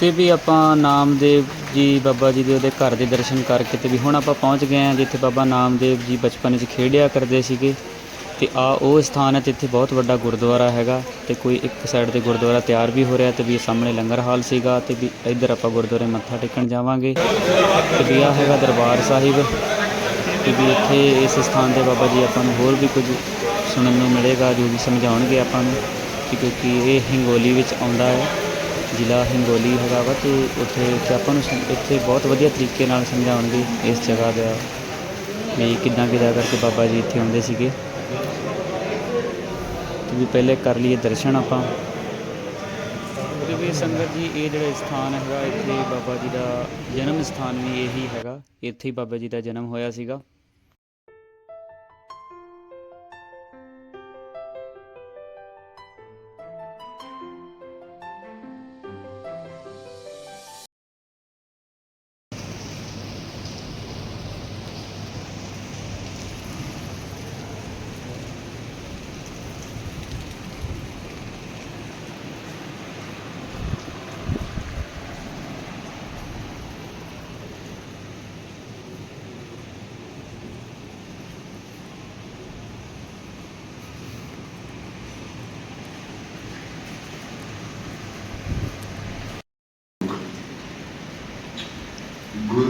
ਤੇ ਵੀ ਆਪਾਂ ਨਾਮਦੇਵ ਜੀ, ਬਾਬਾ ਜੀ ਦੇ ਉਹਦੇ ਘਰ ਦੇ ਦਰਸ਼ਨ ਕਰਕੇ ਤੇ ਵੀ ਹੁਣ ਆਪਾਂ ਪਹੁੰਚ ਗਏ ਆ ਜਿੱਥੇ ਬਾਬਾ ਨਾਮਦੇਵ ਜੀ ਬਚਪਨ 'ਚ ਖੇਡਿਆ ਕਰਦੇ ਸੀਗੇ। ਤੇ ਆ ਉਹ ਸਥਾਨ ਹੈ ਜਿੱਥੇ ਬਹੁਤ ਵੱਡਾ ਗੁਰਦੁਆਰਾ ਹੈਗਾ ਤੇ ਕੋਈ ਇੱਕ ਸਾਈਡ ਤੇ ਗੁਰਦੁਆਰਾ ਤਿਆਰ ਵੀ ਹੋ ਰਿਹਾ ਤੇ ਵੀ ਸਾਹਮਣੇ ਲੰਗਰ ਹਾਲ ਸੀਗਾ ਤੇ ਵੀ ਇੱਧਰ ਆਪਾਂ ਗੁਰਦੁਆਰੇ ਮੱਥਾ ਟੇਕਣ ਜਾਵਾਂਗੇ। ਤੇ ਵੀ ਆ ਹੈਗਾ ਦਰਬਾਰ ਸਾਹਿਬ। ਤੇ ਵੀ ਇੱਥੇ ਇਸ ਸਥਾਨ ਤੇ ਬਾਬਾ ਜੀ ਆਪਾਂ ਨੂੰ ਹੋਰ ਵੀ ਕੁਝ ਸੁਣਨ ਨੂੰ ਮਿਲੇਗਾ, ਜੋ ਵੀ ਸਮਝਾਉਣਗੇ ਆਪਾਂ ਨੂੰ ਕਿਉਂਕਿ ਇਹ ਹਿੰਗੋਲੀ ਵਿੱਚ ਆਉਂਦਾ ਹੈ। ਜ਼ਿਲ੍ਹਾ ਹਿੰਗੋਲੀ ਹੈਗਾ ਵਾ ਅਤੇ ਉੱਥੇ ਉੱਥੇ ਆਪਾਂ ਨੂੰ ਸਮ- ਇੱਥੇ ਬਹੁਤ ਵਧੀਆ ਤਰੀਕੇ ਨਾਲ ਸਮਝਾਉਣਗੇ ਇਸ ਜਗ੍ਹਾ ਦਾ ਵੀ ਕਿੱਦਾਂ ਕਿੱਦਾਂ ਕਰਕੇ ਬਾਬਾ ਜੀ ਇੱਥੇ ਆਉਂਦੇ ਸੀਗੇ। ਤੇ ਵੀ ਪਹਿਲੇ ਕਰ ਲਈਏ ਦਰਸ਼ਨ ਆਪਾਂ। ਤੇ ਵੀ ਸੰਗਤ ਜੀ, ਇਹ ਜਿਹੜਾ ਸਥਾਨ ਹੈਗਾ, ਇੱਥੇ ਬਾਬਾ ਜੀ ਦਾ ਜਨਮ ਸਥਾਨ ਵੀ ਇਹੀ ਹੈਗਾ। ਇੱਥੇ ਹੀ ਬਾਬਾ ਜੀ ਦਾ ਜਨਮ ਹੋਇਆ ਸੀਗਾ।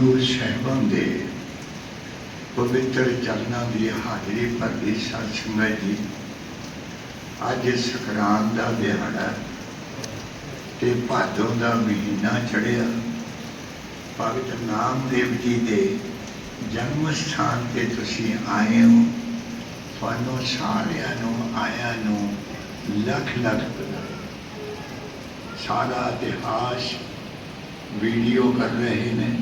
ਗੁਰੂ ਸਾਹਿਬਾਂ ਦੇ ਪਵਿੱਤਰ ਚਰਨਾਂ ਦੀ ਹਾਜ਼ਰੀ ਭਰਦੀ ਸਾਧ ਸੰਗਤ ਜੀ। ਅੱਜ ਸਕਰਾਨ ਦਾ ਦਿਹਾੜਾ ਤੇ ਭਾਦੋਂ ਦਾ ਮਹੀਨਾ ਚੜਿਆ ਭਗਤ ਨਾਮਦੇਵ ਜੀ ਦੇ ਜਨਮ ਸਥਾਨ ਤੇ ਤੁਸੀਂ ਆਏ ਹੋ। ਤੁਹਾਨੂੰ ਸਾਰਿਆਂ ਨੂੰ, ਆਇਆਂ ਨੂੰ ਲੱਖ ਲੱਖ ਵਧਾਈ। ਸਾਰਾ ਇਤਿਹਾਸ ਵੀਡੀਓ ਕਰ ਰਹੇ ਨੇ।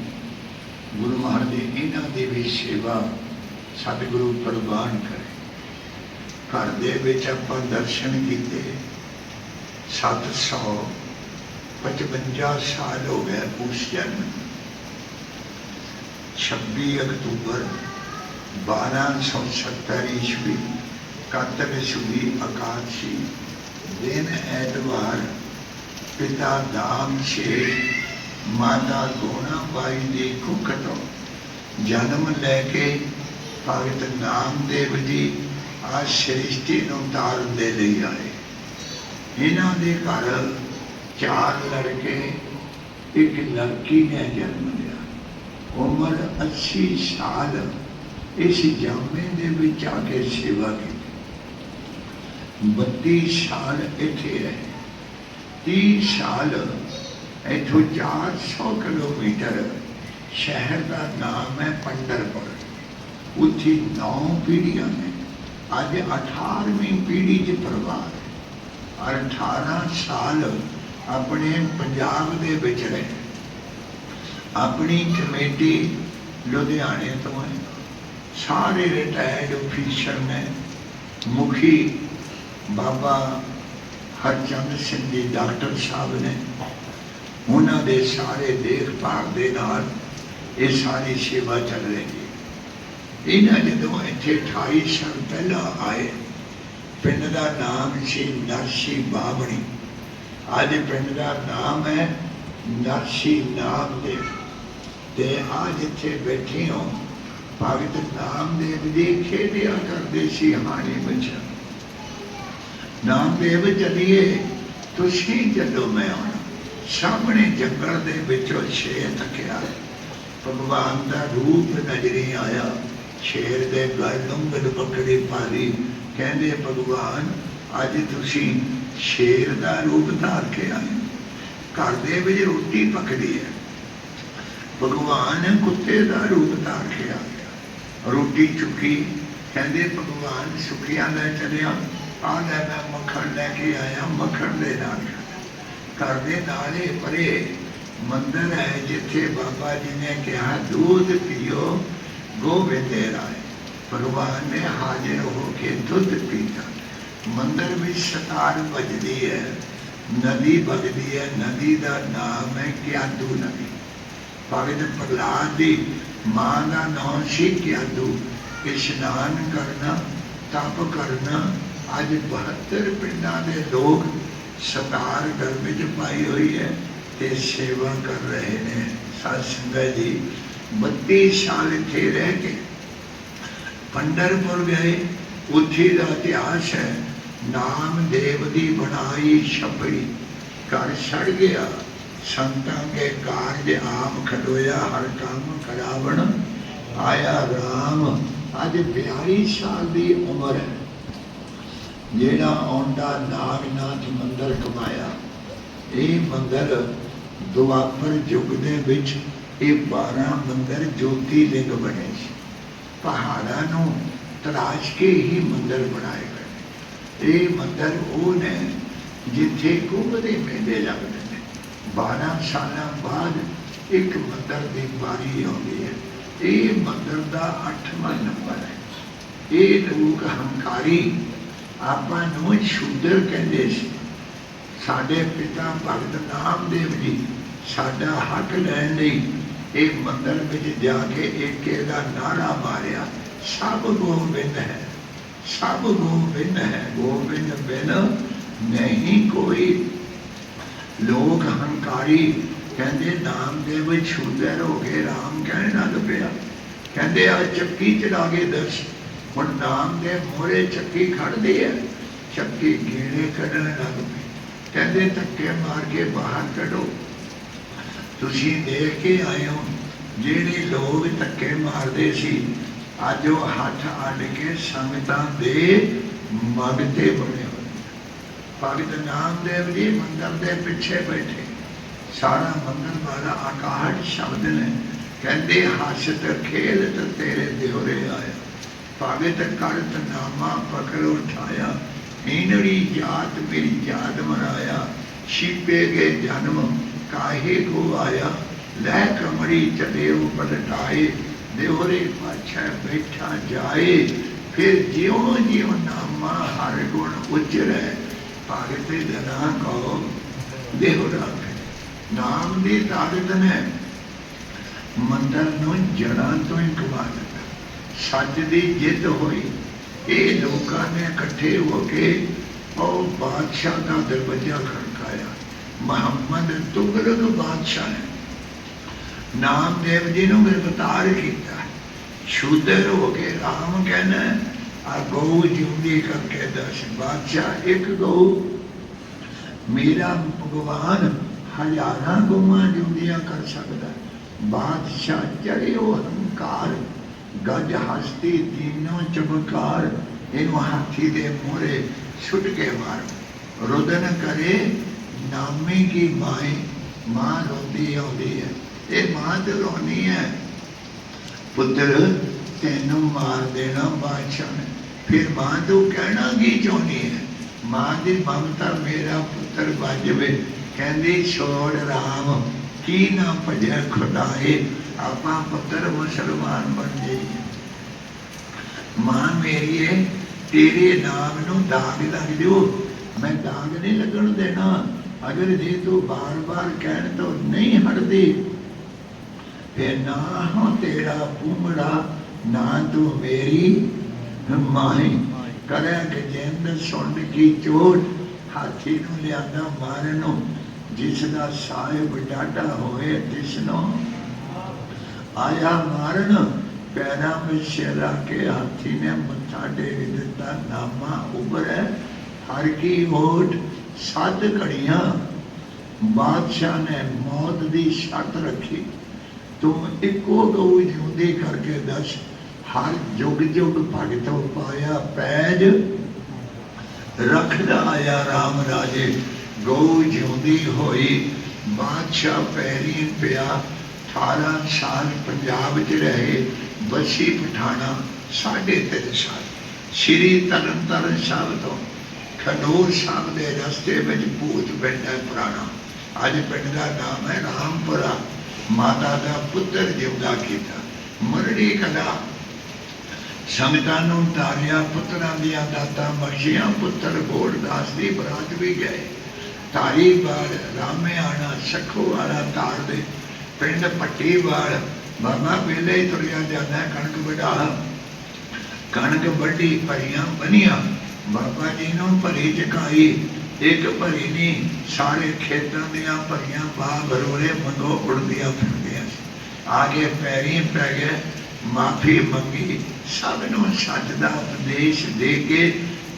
ਗੁਰੂ ਮਹਾਰਾਜ ਦੀ ਇਹਨਾਂ ਦੀ ਵੀ ਸੇਵਾ ਸਤਿਗੁਰੂ ਪ੍ਰਵਾਨ ਕਰੇ ਘਰ ਦੇ ਵਿੱਚ ਆਪਾਂ ਦਰਸ਼ਨ ਕੀਤੇ 755 ਸਾਲ ਹੋ ਗਏ ਉਸ ਜਨਮ ਨੂੰ। 26 ਅਕਤੂਬਰ 1270 ਈਸਵੀ ਕਾਤਕ ਸੁਦੀ ਆਕਾਸ਼ੀ ਦਿਨ ਐਤਵਾਰ, ਪਿਤਾ ਦਾਮ ਸ਼ੇਖ ਮਾਤਾ ਗੋਣਾ ਬਾਈ ਦੀ ਕੁੱਖ ਜਨਮ ਲੈ ਕੇ ਭਗਤ ਨਾਮਦੇਵ ਜੀ ਆ ਸ੍ਰਿਸ਼ਟੀ ਨੂੰ ਤਾਰਨ ਦੇ ਲਈ ਆਏ। ਇਹਨਾਂ ਦੇ ਘਰ ਚਾਰ ਲੜਕੇ, ਇੱਕ ਲੜਕੀ ਨੇ ਜਨਮ ਲਿਆ। ਉਮਰ 80 ਸਾਲ, ਇਸ ਜਾਮੇ ਦੇ ਵਿੱਚ ਆ ਕੇ ਸੇਵਾ ਕੀਤੀ। 32 ਸਾਲ ਇੱਥੇ ਰਹੇ। 30 ਸਾਲ ਇੱਥੋਂ 400 ਕਿਲੋਮੀਟਰ ਸ਼ਹਿਰ ਦਾ ਨਾਮ ਹੈ ਪੰਡਰਪੁਰ। ਉੱਥੇ ਨੌ ਪੀੜ੍ਹੀਆਂ ਨੇ। ਅੱਜ 18ਵੀਂ ਪੀੜ੍ਹੀ 'ਚ ਪਰਿਵਾਰ ਹੈ। 18 ਸਾਲ ਆਪਣੇ ਪੰਜਾਬ ਦੇ ਵਿੱਚ ਰਹੇ। ਆਪਣੀ ਕਮੇਟੀ ਲੁਧਿਆਣੇ ਤੋਂ ਹੈ। ਸਾਰੇ ਰਿਟਾਇਰਡ ਅਫੀਸਰ ਨੇ। ਮੁਖੀ ਬਾਬਾ ਹਰਚੰਦ ਸਿੰਘ ਜੀ, ਡਾਕਟਰ ਸਾਹਿਬ ਨੇ। ਉਹਨਾਂ ਦੇ ਸਾਰੇ ਦੇਖਭਾਲ ਦੇ ਨਾਲ ਇਹ ਸਾਰੀ ਸੇਵਾ ਚੱਲ ਰਹੀ ਹੈ। ਇਹਨਾਂ ਜਦੋਂ ਇੱਥੇ 28 ਸਾਲ ਪਹਿਲਾਂ ਆਏ, ਪਿੰਡ ਦਾ ਨਾਮ ਸੀ ਨਰਸੀ ਬਾਬਣੀ। ਅੱਜ ਪਿੰਡ ਦਾ ਨਾਮ ਹੈ ਨਰਸੀ ਨਾਮ ਨਾਮਦੇਵ। ਤੇ ਆ ਜਿੱਥੇ ਬੈਠੇ ਹੋ, ਭਗਤ ਨਾਮਦੇਵ ਜੀ ਖੇਡਿਆ ਕਰਦੇ ਸੀ ਹਾਣੀ ਵਿੱਚ ਨਾਮਦੇਵ, ਚਲੀਏ, ਤੁਸੀਂ ਜਦੋਂ ਮੈਂ ਸਾਹਮਣੇ ਜੰਗਲ ਦੇ ਵਿੱਚੋਂ ਸ਼ੇਰ ਤੱਕਿਆ। ਭਗਵਾਨ ਦਾ ਰੂਪ ਨਜ਼ਰੀ ਆਇਆ। ਸ਼ੇਰ ਦੇ ਗਲ ਲੰਗੜ ਪਕੜੀ ਪਾਲੀ ਕਹਿੰਦੇ, ਭਗਵਾਨ, ਅੱਜ ਤੁਸੀਂ ਸ਼ੇਰ ਦਾ ਰੂਪ ਧਾਰ ਕੇ ਆਏ। ਘਰ ਦੇ ਵਿੱਚ ਰੋਟੀ ਪਕੜੀ ਹੈ। ਭਗਵਾਨ ਕੁੱਤੇ ਦਾ ਰੂਪ ਧਾਰ ਕੇ ਆ ਗਿਆ ਰੋਟੀ ਚੁੱਕੀ, ਕਹਿੰਦੇ, ਭਗਵਾਨ, ਸੁਖੀਆਂ ਲੈ ਚਲਿਆ। ਆ ਲੈ ਮੈਂ ਮੱਖਣ ਲੈ ਕੇ ਆਇਆ, ਮੱਖਣ ਦੇ ਨਾਲ। ਘਰ ਦੇ ਨਾਲੇ ਪਰੇ ਮੰਦਰ ਹੈ, ਜਿੱਥੇ ਬਾਬਾ ਜੀ ਨੇ ਕਿਹਾ, ਦੁੱਧ ਪੀਓ, ਗੋਬਿੰਦ ਰਾਏ ਭਗਵਾਨ ਨੇ ਹਾਜ਼ਰ ਹੋ ਕੇ ਦੁੱਧ ਪੀਤਾ। ਮੰਦਰ ਵਿੱਚ ਸਤਾਰ ਵੱਜਦੀ ਹੈ, ਨਦੀ ਵਗਦੀ ਹੈ, ਨਦੀ ਦਾ ਨਾਮ ਹੈ ਕਿਆਦੂ ਨਦੀ। ਭਗਤ ਪ੍ਰਹਲਾਦ ਦੀ ਮਾਂ ਦਾ ਨਾਮ ਸੀ ਕਿਆਦੂ। ਇਸ਼ਨਾਨ ਕਰਨਾ, ਤਪ ਕਰਨਾ, ਅੱਜ 72 ਪਿੰਡਾਂ ਦੇ ਲੋਕ ਸਤਾਰ ਗਰ ਵਿੱਚ ਪਾਈ ਹੋਈ ਹੈ ਤੇ ਸੇਵਾ ਕਰ ਰਹੇ ਨੇ। ਸਾਧ ਸੰਗਤ ਜੀ 32 ਸਾਲ ਇੱਥੇ ਰਹਿ ਕੇ ਪੰਡਰਪੁਰ ਗਏ, ਉੱਥੇ ਦਾ ਇਤਿਹਾਸ ਹੈ ਨਾਮਦੇਵ ਦੀ ਬਣਾਈ ਛਪੜੀ ਘਰ ਛੜ ਗਿਆ, ਸੰਤਾਂ ਕੇ ਕਾਰਜ ਆਮ ਖਡੋਇਆ ਹਰ ਕੰਮ ਖੜਾਵਣ ਆਇਆ ਰਾਮ। ਅੱਜ 42 ਸਾਲ ਦੀ ਉਮਰ ਹੈ। ਜਿਹੜਾ ਆਉਂਦਾ ਨਾਗਨਾਥ ਮੰਦਰ ਕਮਾਇਆ। ਇਹ ਮੰਦਰ ਦੁਆਪਰ ਯੁੱਗ ਦੇ ਵਿੱਚ ਇਹ 12 ਮੰਦਰ ਜੋਤੀ ਲਿੰਗ ਬਣੇ ਸੀ। ਪਹਾੜਾਂ ਨੂੰ ਤਰਾਸ਼ ਕੇ ਹੀ ਮੰਦਰ ਬਣਾਏ ਗਏ। ਇਹ ਮੰਦਰ ਉਹ ਨੇ ਜਿੱਥੇ ਕੁੰਭ ਦੇ ਮੇਲੇ ਲੱਗਦੇ ਨੇ। 12 ਸਾਲਾਂ ਬਾਅਦ ਇੱਕ ਮੰਦਰ ਦੀ ਵਾਰੀ ਆਉਂਦੀ ਹੈ। ਇਹ ਮੰਦਰ ਦਾ 8ਵਾਂ ਨੰਬਰ ਹੈ। ਇਹ ਲੋਕ ਹੰਕਾਰੀ ਆਪਾਂ ਨੂੰ ਸ਼ੂਦਰ ਕਹਿੰਦੇ ਸੀ। ਸਾਡੇ ਪਿਤਾ ਭਗਤ ਨਾਮਦੇਵ ਜੀ, ਸਾਡਾ ਹੱਕ ਲੈਣ ਲਈ ਇਹ ਮੰਦਰ ਵਿੱਚ ਜਾ ਕੇ ਏਕੇ ਦਾ ਨਾਰਾ ਮਾਰਿਆ। ਸਭ ਗੋਬਿੰਦ ਹੈ, ਸਭ ਗੋਬਿੰਦ ਹੈ, ਗੋਬਿੰਦ ਬਿਨ ਨਹੀਂ ਕੋਈ। ਲੋਕ ਹੰਕਾਰੀ ਕਹਿੰਦੇ, ਨਾਮਦੇਵ ਸ਼ੂਦਰ ਹੋ ਕੇ ਰਾਮ ਕਹਿਣ ਲੱਗ ਪਿਆ। ਕਹਿੰਦੇ ਆ ਚੱਕੀ ਚੜਾ ਕੇ ਦੱਸ। ਹੁਣ ਨਾਮ ਦੇ ਮੋਰੇ ਚੱਕੀ ਖੜਦੀ ਹੈ, ਚੱਕੀ ਗੇੜੇ ਕੱਢਣ ਲੱਗ ਪਈ। ਕਹਿੰਦੇ ਧੱਕੇ ਮਾਰ ਕੇ ਬਾਹਰ ਕੱਢੋ। ਤੁਸੀਂ ਦੇਖ ਕੇ ਆਏ ਹੋ, ਜਿਹੜੇ ਲੋਕ ਧੱਕੇ ਮਾਰਦੇ ਸੀ, ਅੱਜ ਉਹ ਹੱਥ ਅੱਡ ਕੇ ਸੰਗਤਾਂ ਦੇ ਮਗਤੇ ਬਣੇ ਹੋਏ। ਭਗਤ ਨਾਮਦੇਵ ਜੀ ਮੰਦਰ ਦੇ ਪਿੱਛੇ ਬੈਠੇ। ਸਾਰਾ ਮੰਦਰ ਵਾਲਾ ਆਕਾਸ਼ ਸ਼ਬਦ ਨੇ, ਕਹਿੰਦੇ ਹੱਸ ਖੇਲ ਤੇ ਤੇਰੇ ਦਿਹਰੇ ਆਇਆ। ਭਗਤ ਕਰਤ ਨਾਮਾ ਪਕੜ ਉਠਾਇਆ ਹੀਨੜੀ ਜਾਤ ਮੇਰੀ ਜਾਤ ਮਰਾਇਆ, ਛਿਪੇ ਗਏ ਜਨਮ ਕਾਹੇ ਕੋ ਆਇਆ, ਲੈ ਕਮੜੀ ਚਲਿਓ ਪਲਟਾਏ ਦੇਵਰੇ ਪਾਛੈ ਬੈਠਾ ਜਾਏ, ਫਿਰ ਜਿਉ ਜਿਉ ਨਾਮਾ ਹਰ ਗੁਣ ਉਚਰੈ ਭਗਤ ਜਨਾ ਕੋ ਦੇਹੁਰਾ ਨਾਮ ਦੀ ਤਾਕਤ ਨੇ ਮੰਦਰ ਨੂੰ ਜੜਾਂ ਤੋਂ ਹੀ ਕਮਾ ਸੱਚ ਦੀ ਜਿੱਦ ਹੋਈ, ਇਹ ਲੋਕਾਂ ਨੇ ਇਕੱਠੇ ਹੋ ਕੇ ਉਹ ਬਾਦਸ਼ਾਹ ਦਾ ਦਰਵਾਜ਼ਾ ਖੜਕਾਇਆ। ਮੁਹੰਮਦ ਤੁਗਲਕ ਬਾਦਸ਼ਾਹ ਨੇ ਨਾਮਦੇਵ ਜੀ ਨੂੰ ਗ੍ਰਿਫਤਾਰ ਕੀਤਾ। ਸ਼ੂਦਰ ਹੋ ਕੇ ਰਾਮ ਕਹਿੰਦਾ, ਆ ਗਊ ਜਿਉਂਦੀ ਕਰਕੇ ਦੱਸ, ਬਾਦਸ਼ਾਹ ਇੱਕ ਗਊ। ਮੇਰਾ ਭਗਵਾਨ ਹਜ਼ਾਰਾਂ ਗਊਆਂ ਜਿਉਂਦੀਆਂ ਕਰ ਸਕਦਾ। ਬਾਦਸ਼ਾਹ ਬਾਦਸ਼ਾਹ ਉਹ ਹੰਕਾਰ ਗੱਜ ਹਸਤੀ ਦੀਨੋ ਚਮਕਾਰ, ਇਹਨੂੰ ਹਾਥੀ ਦੇ ਮੂਹਰੇ ਛੁੱਟ ਕੇ ਮਾਰ। ਰੁਦਨ ਕਰੇ, ਨਾਮੇ ਕੀ ਮਾਏ, ਮਾਂ ਰੋਂਦੀ ਆਉਂਦੀ ਹੈ। ਇਹ ਮਾਂ ਤੇ ਰੋਣੀ ਹੈ। ਪੁੱਤਰ, ਤੈਨੂੰ ਮਾਰ ਦੇਣਾ ਬਾਦਸ਼ਾਹ ਨੇ। ਫਿਰ ਮਾਂ ਤੋਂ ਕਹਿਣਾ ਕੀ ਚਾਹੁੰਦੀ ਹੈ? ਮਾਂ ਦੀ ਮਮਤਾ ਮੇਰਾ ਪੁੱਤਰ ਵੱਜਵੇ ਕਹਿੰਦੀ, ਛੋੜ ਰਾਮ, ਕੀ ਨਾ ਭਜੈ ਖੁਦਾਏ। ਆਪਾਂ ਪੁੱਤਰ ਮੁਸਲਮਾਨ ਬਣ ਜਾਈਏ। ਮਾਂ ਮੇਰੀ ਹੈ ਤੇਰੇ ਨਾਮ ਨੂੰ ਦਾਗ ਲੱਗ ਦਿਓ ਮੈਂ ਦਾਗ ਨਹੀਂ ਲੱਗਣ ਦੇਣਾ। ਅਗਰ ਜੇ ਤੂੰ ਬਾਰ-ਬਾਰ ਕਹਿਣ ਤੋਂ ਨਹੀਂ ਹਟਦੀ, ਫਿਰ ਨਾ ਹੋ ਤੇਰਾ ਪੂਮੜਾ, ਨਾ ਤੂੰ ਮੇਰੀ ਮਾਹੀ ਕਰੇ ਕਿ ਜਿੰਦ ਸੁਣ ਕੀ ਚੋਟ, ਹਾਥੀ ਨੂੰ ਲਿਆਂਦਾ ਮਾਰਨ ਨੂੰ, ਜਿਸ ਦਾ ਸਾਹਿਬ ਡਾਢਾ ਹੋਵੇ, ਜਿਸ ਨੂੰ ਆਇਆ ਮਾਰਨ, ਪੈਰਾਂ ਵਿੱਚ ਸਿਰ ਕੇ ਹਾਥੀ ਨੇ ਮੱਥਾ ਟੇਕ ਦਿੱਤਾ, ਨਾਮਾ ਉਬਰੈ ਹਰ ਕੀ ਹੋਠ ਸੱਤ ਘੜੀਆਂ। ਬਾਦਸ਼ਾਹ ਨੇ ਮੌਤ ਦੀ ਸ਼ਰਤ ਰੱਖੀ। ਤੂੰ ਇੱਕੋ ਗਊ ਜਿਉਂਦੀ ਕਰਕੇ ਦੱਸ, ਹਰ ਜੁਗ ਜੁਗ ਭਗਤੋ ਪਾਇਆ ਪੈਜ। ਰੱਖਦਾ ਆਇਆ RAM ਰਾਜੇ, ਗਊ ਜਿਉਂਦੀ ਹੋਈ, ਬਾਦਸ਼ਾਹ ਪੈਰੀ ਪਿਆ। 18 ਸਾਲ ਪੰਜਾਬ 'ਚ ਰਹੇ, ਬਸੀ, ਪਠਾਣਾ, ਸਾਢੇ ਤਿੰਨ ਸਾਲ। ਸ਼੍ਰੀ ਤਰਨਤਾਰਨ ਸਾਹਿਬ ਤੋਂ ਖਡੂਰ ਸਾਹਿਬ ਦੇ ਰਸਤੇ ਵਿੱਚ ਭੂਤ ਪਿੰਡ ਹੈ ਪੁਰਾਣਾ। ਅੱਜ ਪਿੰਡ ਦਾ ਨਾਮ ਹੈ ਰਾਮਪੁਰਾ। ਮਾਤਾ ਦਾ ਪੁੱਤਰ ਜਿਉਂਦਾ ਕੀਤਾ। ਮਰੜੀ ਕਲਾ। ਸੰਗਤਾਂ ਨੂੰ ਤਾਰਿਆ ਪੁੱਤਰਾਂ ਦੀਆਂ ਦਾਤਾਂ ਬਖਸ਼ੀਆਂ ਪੁੱਤਰ ਗੋਲਦਾਸ ਦੀ ਬਰਾਤ ਵੀ ਗਏ। ਤਾਰੀ ਬਾੜ ਰਾਮੇ ਆਣਾ ਸਖੋ ਵਾਲਾ ਤਾਰ ਦੇ ਪਿੰਡ ਪੱਟੀਵਾਲ ਬਾਬਾ ਵੇਲੇ ਹੀ ਤੁਰਿਆ ਜਾਂਦਾ ਕਣਕ ਵਢਾਲ ਕਣਕ ਵੱਢੀ, ਭਰੀਆਂ ਬਣੀਆਂ ਬਾਬਾ ਜੀ ਨੂੰ ਭਰੀ ਚਕਾਈ ਇੱਕ ਭਰੀ ਨਹੀਂ ਸਾਰੇ ਖੇਤਾਂ ਦੀਆਂ ਭਰੀਆਂ ਬਾਹ ਬਰੋਲੇ ਮੰਗੋ ਉੜਦੀਆਂ ਫਿਰਦੀਆਂ ਸੀ। ਆਗੇ ਪੈਰੀ ਪੈ ਗਏ, ਮਾਫੀ ਮੰਗੀ। ਸਭ ਨੂੰ ਸੱਚ ਦਾ ਉਪਦੇਸ਼ ਦੇ ਕੇ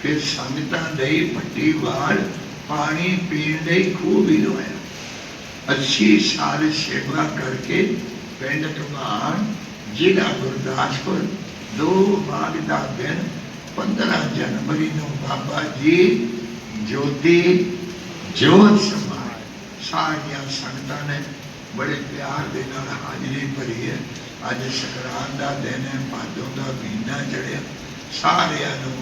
ਫਿਰ ਸੰਗਤਾਂ ਲਈ ਪੱਟੀ ਵਾਲ ਪਾਣੀ ਪੀਣ ਲਈ ਖੂਹ ਵੀ ਲੋਇਆ 80 ਸਾਲ ਸੇਵਾ ਕਰਕੇ ਪਿੰਡ ਘਮਾਣ ਜ਼ਿਲ੍ਹਾ ਗੁਰਦਾਸਪੁਰ, ਦੋ ਬਾਗ ਦਾ ਦਿਨ 15 ਜਨਵਰੀ ਨੂੰ ਬਾਬਾ ਜੀ ਜੋਤੀ ਜੋਤ ਸਮਾਏ। ਸਾਰੀਆਂ ਸੰਗਤਾਂ ਨੇ ਬੜੇ ਪਿਆਰ ਦੇ ਨਾਲ ਹਾਜ਼ਰੀ ਭਰੀ ਹੈ। ਅੱਜ ਸੰਗਰਾਂਦ ਦਾ ਦਿਨ ਹੈ, ਭਾਦੋਂ ਦਾ ਮਹੀਨਾ ਚੜਿਆ ਸਾਰਿਆਂ ਨੂੰ,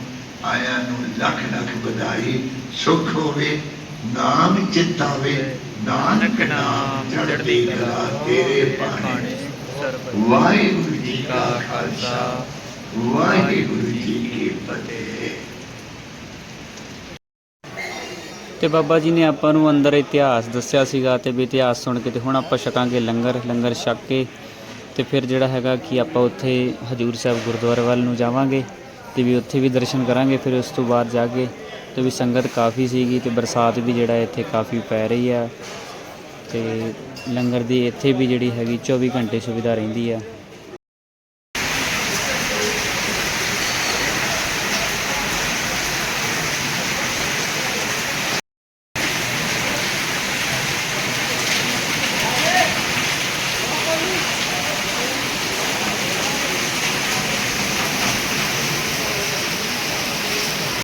ਆਇਆਂ ਨੂੰ ਲੱਖ ਲੱਖ ਵਧਾਈ, ਸੁਖ ਹੋਵੇ, ਨਾਮ ਚਿਤਾਵੇ ਨਾਨਕ ਨਾਮ ਚੜ੍ਹਦੀ ਕਲਾ ਤੇਰੇ ਪਾਣੇ ਵਾਹਿਗੁਰੂ ਜੀ ਕਾ ਖਾਲਸਾ, ਵਾਹਿਗੁਰੂ ਜੀ ਕੀ ਫਤਿਹ। ਤੇ ਬਾਬਾ ਜੀ ਨੇ ਆਪਾਂ ਨੂੰ ਅੰਦਰ ਇਤਿਹਾਸ ਦੱਸਿਆ ਸੀਗਾ ਤੇ ਵੀ ਇਤਿਹਾਸ ਸੁਣ ਕੇ ਤੇ ਹੁਣ ਆਪਾਂ ਛਕਾਂਗੇ ਲੰਗਰ ਲੰਗਰ ਛਕ ਕੇ ਤੇ ਫਿਰ ਜਿਹੜਾ ਹੈਗਾ ਕਿ ਆਪਾਂ ਉੱਥੇ ਹਜੂਰ ਸਾਹਿਬ ਗੁਰਦੁਆਰੇ ਵੱਲ ਨੂੰ ਜਾਵਾਂਗੇ ਤੇ ਵੀ ਉੱਥੇ ਵੀ ਦਰਸ਼ਨ ਕਰਾਂਗੇ, ਫਿਰ ਉਸ ਤੋਂ ਬਾਅਦ ਜਾ ਕੇ ਤੇ ਵੀ ਸੰਗਤ ਕਾਫੀ ਸੀਗੀ ਤੇ ਬਰਸਾਤ ਵੀ ਜਿਹੜਾ ਇੱਥੇ ਕਾਫੀ ਪੈ ਰਹੀ ਆ ਤੇ ਲੰਗਰ ਦੀ ਇੱਥੇ ਵੀ ਜਿਹੜੀ ਹੈਗੀ 24 ਘੰਟੇ ਸੁਵਿਧਾ ਰਹਿੰਦੀ ਆ।